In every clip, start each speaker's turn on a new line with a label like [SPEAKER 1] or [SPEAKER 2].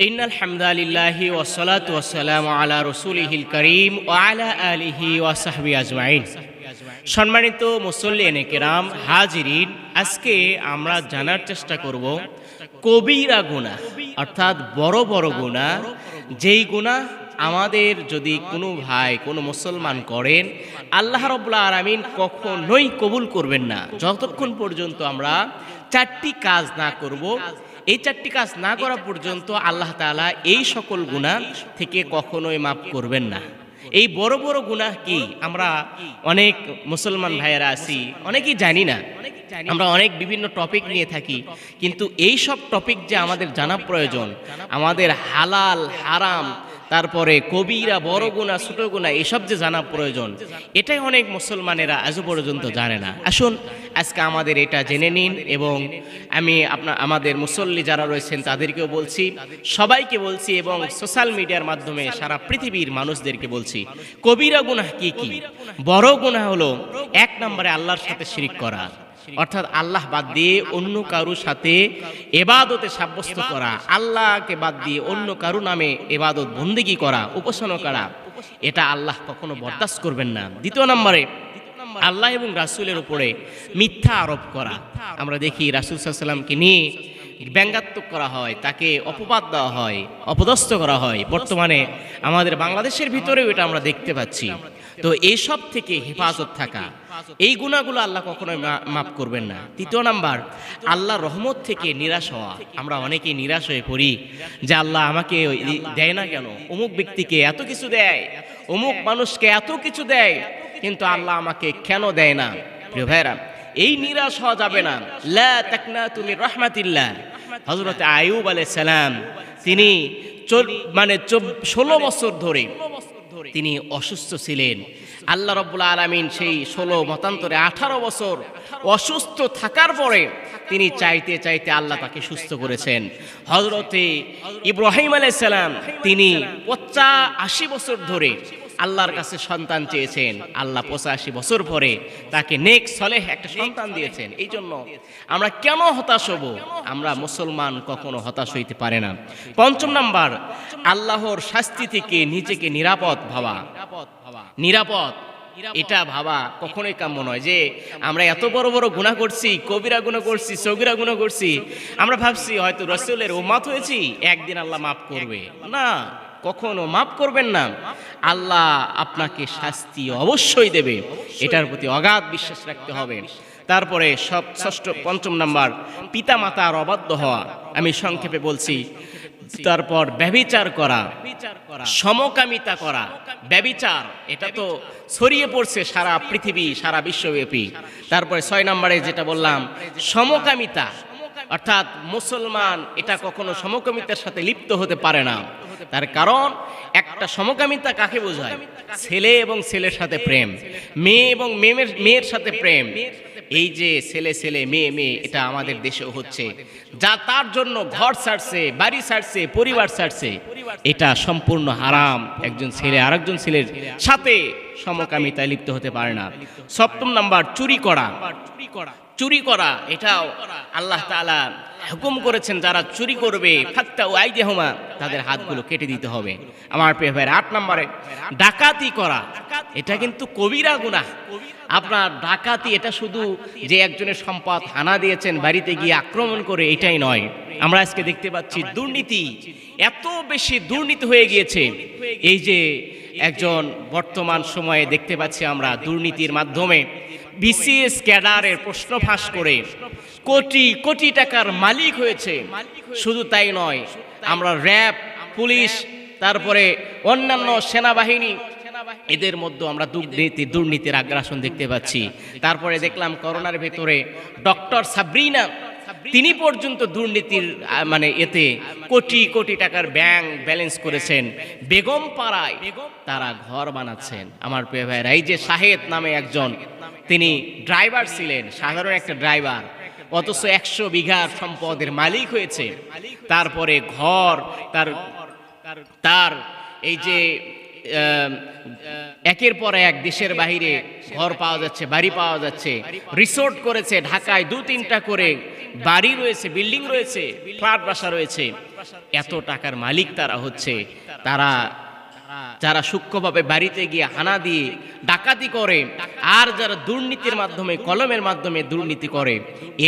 [SPEAKER 1] إن الحمد لله والصلاة والسلام على رسوله الكريم وعلى آله وصحبه أجمعين সম্মানিত মুসল্লিয়ান কেরাম হাজিরিন আজকে আমরা জানার চেষ্টা করব কবিরা গুণা অর্থাৎ বড় বড় গুণা যেই গুণা আমাদের যদি কোনো ভাই কোনো মুসলমান করেন আল্লাহ রব্লা আরামিন কখনোই কবুল করবেন না যতক্ষণ পর্যন্ত আমরা চারটি কাজ না করব এই চারটি কাজ না করা পর্যন্ত আল্লাহ তালা এই সকল গুণা থেকে কখনোই মাফ করবেন না। এই বড় বড় গুনাহ কি আমরা অনেক মুসলমান ভাইয়েরা আছি অনেকেই জানি না। আমরা অনেক বিভিন্ন টপিক নিয়ে থাকি কিন্তু এই সব টপিক যে আমাদের জানা প্রয়োজন আমাদের হালাল হারাম তারপরে কবিরা, বড় গুণা, ছোট গুণা, এসব যে জানা প্রয়োজন, এটাই অনেক মুসলমানেরা আজও পর্যন্ত জানে না। আসুন, আজকে আমাদের এটা জেনে নিন এবং আমি আপনার আমাদের মুসল্লি যারা রয়েছেন তাদেরকেও বলছি, সবাইকে বলছি এবং সোশ্যাল মিডিয়ার মাধ্যমে সারা পৃথিবীর মানুষদেরকে বলছি, কবিরা গুনাহ কি কি? বড় গুনাহ হলো এক নম্বরে আল্লাহর সাথে শিরিক করা। অর্থাৎ আল্লাহ বাদ দিয়ে অন্য কারুর সাথে এবাদতে সাব্যস্ত করা। আল্লাহকে বাদ দিয়ে অন্য কারু নামে এবাদত বন্দিগি করা উপাসনা করা এটা আল্লাহ কখনো বরদাস্ত করবেন না। দ্বিতীয় নম্বরে আল্লাহ এবং রাসুলের উপরে মিথ্যা আরোপ করা। আমরা দেখি রাসুল সাল্লামকে নিয়ে ব্যঙ্গাত্মক করা হয় তাকে অপবাদ দেওয়া হয় অপদস্থ করা হয়। বর্তমানে আমাদের বাংলাদেশের ভিতরেও এটা আমরা দেখতে পাচ্ছি। তো এইসব থেকে হেফাজত থাকা এই গুণাগুলো আল্লাহ কখনোই মাফ করবেন না। তৃতীয় নাম্বার, আল্লাহ রহমত থেকে নিরাশ হওয়া। আমরা অনেকেই নিরাশ হয়ে পড়ি যে আল্লাহ আমাকে দেয় না কেন? অমুক ব্যক্তিকে এত কিছু দেয়, অমুক মানুষকে এত কিছু দেয়, কিন্তু আল্লাহ আমাকে কেন দেয় না? প্রিয় ভাইরা এই নিরাশ হওয়া যাবে না। লা তুমি রহমাতিল্লাহ হজরত আয়ুব আলাইহিস সালাম, তিনি মানে ষোলো বছর ধরে তিনি অসুস্থ ছিলেন। আল্লাহ রব্বুল আলমিন সেই ষোলো মতান্তরে আঠারো বছর অসুস্থ থাকার পরে তিনি চাইতে চাইতে আল্লাহ তাকে সুস্থ করেছেন। হজরতে ইব্রাহিম আলাইসালাম তিনি পচা আশি বছর ধরে আল্লাহর কাছে সন্তান চেয়েছেন। আল্লাহ পঁচাশি বছর পরে তাকে নেক সলেহ একটা সন্তান দিয়েছেন। এই জন্য আমরা কেন হতাশ হব? আমরা মুসলমান কখনো হতাশ হইতে পারে না। পঞ্চম নাম্বার, আল্লাহর শাস্তি থেকে নিজেকে নিরাপদ ভাবা। নিরাপদ। এটা ভাবা কখনোই কাম্য নয় যে আমরা এত বড় বড় গুণা করছি কবিরা গুণা করছি সগিরা গুণা করছি। আমরা ভাবছি হয়তো রসুলের ওমাত হয়েছি একদিন আল্লাহ মাফ করবে। না কখনো মাফ করবেন না। আল্লাহ আপনাকে শাস্তি অবশ্যই দেবে। এটার প্রতি অগাধ বিশ্বাস রাখতে হবে। তারপরে সব ষষ্ঠ পঞ্চম নাম্বার পিতা মাতার অবাধ্য হওয়া। আমি সংক্ষেপে বলছি তারপর ব্যভিচার করা সমকামিতা করা। ব্যবিচার এটা তো ছড়িয়ে পড়ছে সারা পৃথিবী সারা বিশ্বব্যাপী। তারপরে ছয় নম্বরে যেটা বললাম সমকামিতা। অর্থাৎ মুসলমান এটা কখনো সমকামিতার সাথে লিপ্ত হতে পারে না। তার কারণ একটা সমকামিতা কাকে বোঝায়? ছেলে এবং ছেলের সাথে প্রেম। মেয়ে এবং মেয়ের মেয়ের সাথে প্রেম। এই যে ছেলে ছেলে, মেয়ে মেয়ে, এটা আমাদের দেশেও হচ্ছে। যা তার জন্য ঘর ছাড়ছে বাড়ি ছাড়ছে পরিবার ছাড়ছে এটা সম্পূর্ণ হারাম। একজন ছেলে আরেকজন ছেলের সাথে সমকামিতায় লিপ্ত হতে পারে না। সপ্তম নাম্বার, চুরি করা। চুরি করা, এটাও আল্লাহ তাআলা হুকুম করেছেন, যারা চুরি করবে ফাত্তা ও আইদেহমা, তাদের হাতগুলো কেটে দিতে হবে। আমার প্রিয় ভাইয়ের, আট নম্বরে, ডাকাতি করা, এটা কিন্তু কবিরা গুনাহ। আপনার ডাকাতি, এটা শুধু যে একজনের সম্পদ হানা দিয়েছেন, বাড়িতে গিয়ে আক্রমণ করে, এটাই নয়। আমরা আজকে দেখতে পাচ্ছি দুর্নীতি, এত বেশি দুর্নীতি হয়ে গিয়েছে। এই যে একজন বর্তমান সময়ে দেখতে পাচ্ছি আমরা দুর্নীতির মাধ্যমে বিসিএস ক্যাডারের প্রশ্ন ফাঁস করে, কোটি কোটি টাকার মালিক হয়েছে। শুধু তাই নয়, আমরা র্যাব, পুলিশ, তারপরে অন্যান্য সেনাবাহিনী, এদের মধ্যে আমরা দুর্নীতি, দুর্নীতির আগ্রাসন দেখতে পাচ্ছি। তারপরে দেখলাম করোনার ভেতরে ডক্টর সাবরিনা, তিনি পর্যন্ত দুর্নীতির মানে এতে কোটি কোটি টাকার ব্যাংক ব্যালেন্স করেছেন। বেগম পাড়ায় তারা ঘর বানাচ্ছেন। আমার প্রিয় ভাইয়েরা, এই যে শাহেদ নামে একজন তিনি ড্রাইভার ছিলেন, সাধারণ একটা ড্রাইভার অথচ একশো বিঘার সম্পদের মালিক হয়েছে। তারপরে ঘর, তার তার এই যে একের পর এক দেশের বাইরে ঘর পাওয়া যাচ্ছে, বাড়ি পাওয়া যাচ্ছে। রিসোর্ট করেছে ঢাকায় দু তিনটা করে, বাড়ি রয়েছে বিল্ডিং রয়েছে, ফ্ল্যাট বাসা রয়েছে। এত টাকার মালিক তারা হচ্ছে। তারা যারা সূক্ষ্মভাবে বাড়িতে গিয়ে হানা দিয়ে ডাকাতি করে আর যারা দুর্নীতির মাধ্যমে, কলমের মাধ্যমে দুর্নীতি করে,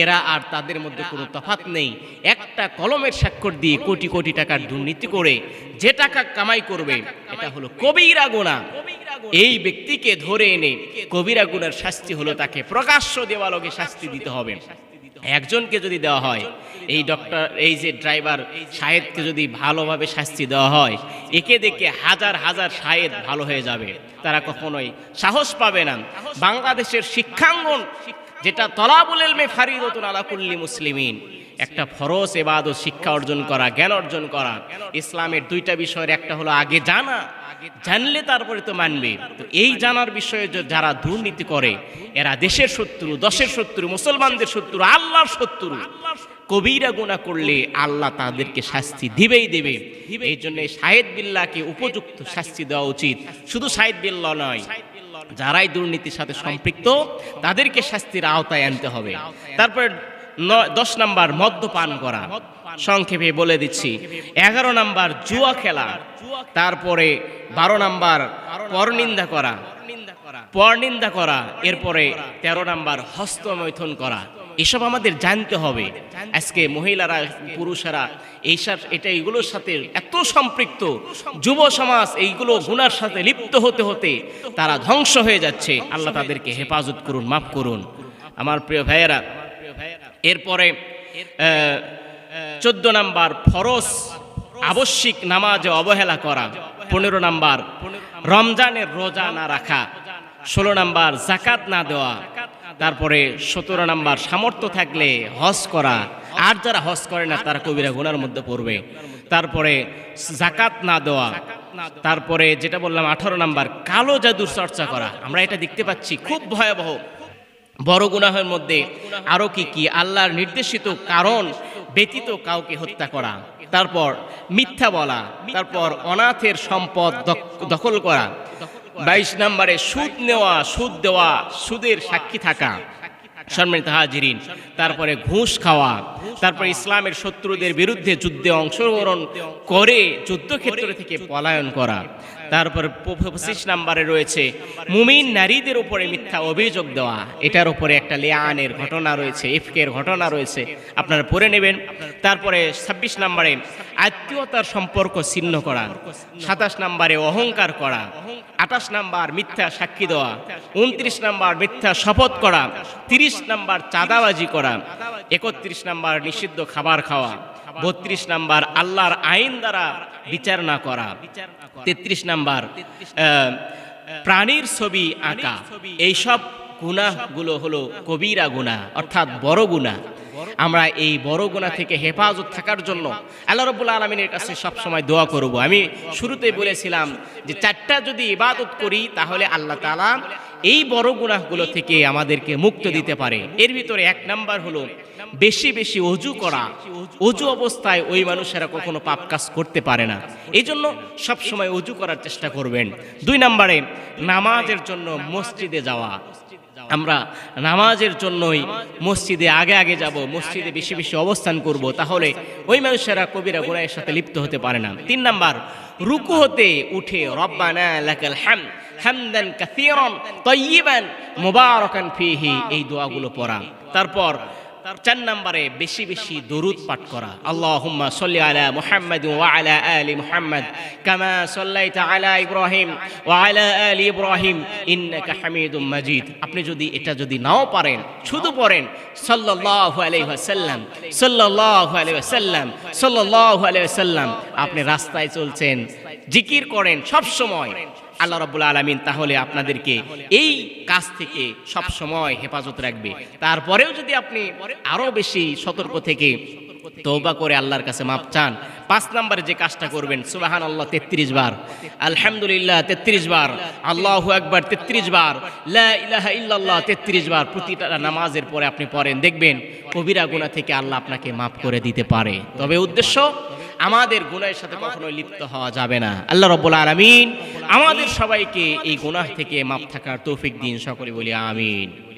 [SPEAKER 1] এরা আর তাদের মধ্যে কোনো তফাৎ নেই। একটা কলমের স্বাক্ষর দিয়ে কোটি কোটি টাকার দুর্নীতি করে যে টাকা কামাই করবে, এটা হলো কবিরা গোনা এই ব্যক্তিকে ধরে এনে কবিরা গুনার শাস্তি হলো তাকে প্রকাশ্য দেওয়ালকে শাস্তি দিতে হবে। একজনকে যদি দেওয়া হয়, এই ডক্টর এই যে ড্রাইভার সাহেদকে যদি ভালোভাবে শাস্তি দেওয়া হয়, একে দেখে হাজার হাজার সাহেদ ভালো হয়ে যাবে। তারা কখনোই সাহস পাবে না। বাংলাদেশের শিক্ষাঙ্গন, যেটা তলাবুল এলমে ফারিদতুন আলাকুল্লি মুসলিমিন। একটা ফরজ এবাদত, শিক্ষা অর্জন করা, জ্ঞান অর্জন করা। ইসলামের দুইটা বিষয়ের একটা হলো আগে জানা, জানলে তারপরে তো মানবে। তো এই জানার বিষয়ে যারা দুর্নীতি করে, এরা দেশের শত্রু, দশের শত্রু, মুসলমানদের শত্রু, আল্লাহর শত্রু। কবিরা গুণা করলে আল্লাহ তাদেরকে শাস্তি দিবেই দেবে। এই জন্য শাহেদ বিল্লাহকে উপযুক্ত শাস্তি দেওয়া উচিত। শুধু শাহেদ বিল্লাহ নয়, যারাই দুর্নীতির সাথে সম্পৃক্ত, তাদেরকে শাস্তির আওতায় আনতে হবে। তারপর দশ নাম্বার মদ্যপান করা। সংক্ষেপে বলে দিচ্ছি এগারো নাম্বার জুয়া খেলা তারপরে বারো নাম্বার পরনিন্দা করা। পরনিন্দা করা। এরপরে তেরো নাম্বার হস্তমৈথুন করা। এসব আমাদের জানতে হবে। আজকে মহিলারা পুরুষেরা এইসব এটা এগুলোর সাথে এত সম্পৃক্ত। যুব সমাজ এইগুলো গুনার সাথে লিপ্ত হতে হতে তারা ধ্বংস হয়ে যাচ্ছে। আল্লাহ তাদেরকে হেফাজত করুন মাফ করুন। আমার প্রিয় ভাইয়েরা এরপরে চোদ্দ নাম্বার ফরজ আবশ্যিক নামাজে অবহেলা করা। পনেরো নাম্বার রমজানের রোজা না রাখা। ষোলো নাম্বার জাকাত না দেওয়া। তারপরে সতেরো নাম্বার সামর্থ্য থাকলে হজ করা। আর যারা হজ করে না, তারা কবিরা গুনার মধ্যে পড়বে। তারপরে জাকাত না দেওয়া। তারপরে যেটা বললাম, আঠারো নাম্বার কালো জাদুর চর্চা করা। আমরা এটা দেখতে পাচ্ছি। খুব ভয়াবহ। বড় গুনাহের মধ্যে আরও কি কি? আল্লাহর নির্দেশিত কারণ ব্যতীত কাউকে হত্যা করা। তারপর মিথ্যা বলা। তারপর অনাথের সম্পদ দখ- দখল করা। বাইশ নম্বরে সুদ নেওয়া, সুদ দেওয়া, সুদের সাক্ষী থাকা। সম্মানিত হাজিরিন, তারপরে ঘুষ খাওয়া। তারপরে ইসলামের শত্রুদের বিরুদ্ধে যুদ্ধে অংশগ্রহণ করে যুদ্ধক্ষেত্র থেকে পলায়ন করা। তারপর পঁচিশ নাম্বারে রয়েছে, মুমিন নারীদের উপরে মিথ্যা অভিযোগ দেওয়া। এটার উপরে একটা লিয়ানের ঘটনা রয়েছে, ইফকের ঘটনা রয়েছে, আপনারা পড়ে নেবেন। তারপরে ছাব্বিশ নাম্বারে, আত্মীয়তার সম্পর্ক ছিন্ন করা। সাতাশ নাম্বারে, অহংকার করা। আঠাশ নাম্বার, মিথ্যা সাক্ষী দেওয়া। উনত্রিশ নাম্বার, মিথ্যা শপথ করা। তিরিশ নাম্বার, চাঁদাবাজি করা। একত্রিশ নাম্বার নিষিদ্ধ খাবার খাওয়া। বত্রিশ নাম্বার, আল্লাহর আইন দ্বারা বিচার না করা। তেত্রিশ নাম্বার প্রাণীর ছবি আঁকা। এইসব গুনাহগুলো হলো কবিরা গুনাহ, অর্থাৎ বড় গুনাহ। আমরা এই বড় গুনাহ থেকে হেফাজত থাকার জন্য আল্লাহ রব্বুল আলমিনের কাছে সবসময় দোয়া করব। আমি শুরুতে বলেছিলাম যে চারটা যদি ইবাদত করি, তাহলে আল্লাহ তাআলা এই বড় গুনাহগুলো থেকে আমাদেরকে মুক্ত দিতে পারে। এর ভিতরে এক নাম্বার হলো বেশি বেশি অজু করা। অজু অবস্থায় ওই মানুষেরা কখনো পাপ কাজ করতে পারে না। এই জন্য সবসময় অজু করার চেষ্টা করবেন। দুই নাম্বারে, নামাজের জন্য মসজিদে যাওয়া। আমরা নামাজের জন্যই মসজিদে আগে আগে যাব, মসজিদে বেশি বেশি অবস্থান করব, তাহলে ওই মানুষেরা কবিরা গোড়ায়ের সাথে লিপ্ত হতে পারে না। তিন নাম্বার রুকু হতে উঠে, রব্বানা লাকাল ফিহি এই দোয়াগুলো পড়া। তারপর চার নম্বরে বেশি বেশি দরুদ পাঠ করা। আল্লাহুম্মা সাল্লি আলা মুহাম্মাদ ওয়া আলা আলি মুহাম্মাদ কামা সাল্লাইতা আলা ইব্রাহিম ওয়া আলা আলি ইব্রাহিম ইন্নাকা হামিদুম মাজিদ। আপনি যদি এটা যদি নাও পারেন, শুধু পড়েন, সাল্লাল্লাহু আলাইহি ওয়াসাল্লাম, সাল্লাল্লাহু আলাইহি ওয়াসাল্লাম, সাল্লাল্লাহু আলাইহি ওয়াসাল্লাম, আপনি রাস্তায় চলছেন, জিকির করেন সব সময় আল্লাহ রাব্বুল আলামিন তাহলে আপনাদেরকে এই কাজ থেকে সব সময় হেফাজত রাখবে। তারপরেও যদি আপনি আরও বেশি সতর্ক থেকে তৌবা করে আল্লাহর কাছে মাপ চান, পাঁচ নম্বরে যে কাজটা করবেন সুবাহান আল্লাহ তেত্রিশ বার। আলহামদুলিল্লাহ, তেত্রিশ বার। আল্লাহ একবার তেত্রিশ বার। ইল্লাল্লাহ, তেত্রিশ বার। প্রতিটা নামাজের পরে আপনি পড়েন, দেখবেন কবিরা গুনাহ থেকে আল্লাহ আপনাকে মাফ করে দিতে পারে। তবে উদ্দেশ্য আমাদের গুনাহের সাথে কখনো লিপ্ত হওয়া যাবে না। আল্লাহ রব্বুল আলামিন আমাদের সবাইকে এই গুনাহ থেকে মাপ থাকার তৌফিক দিন, সকলে বলি আমিন।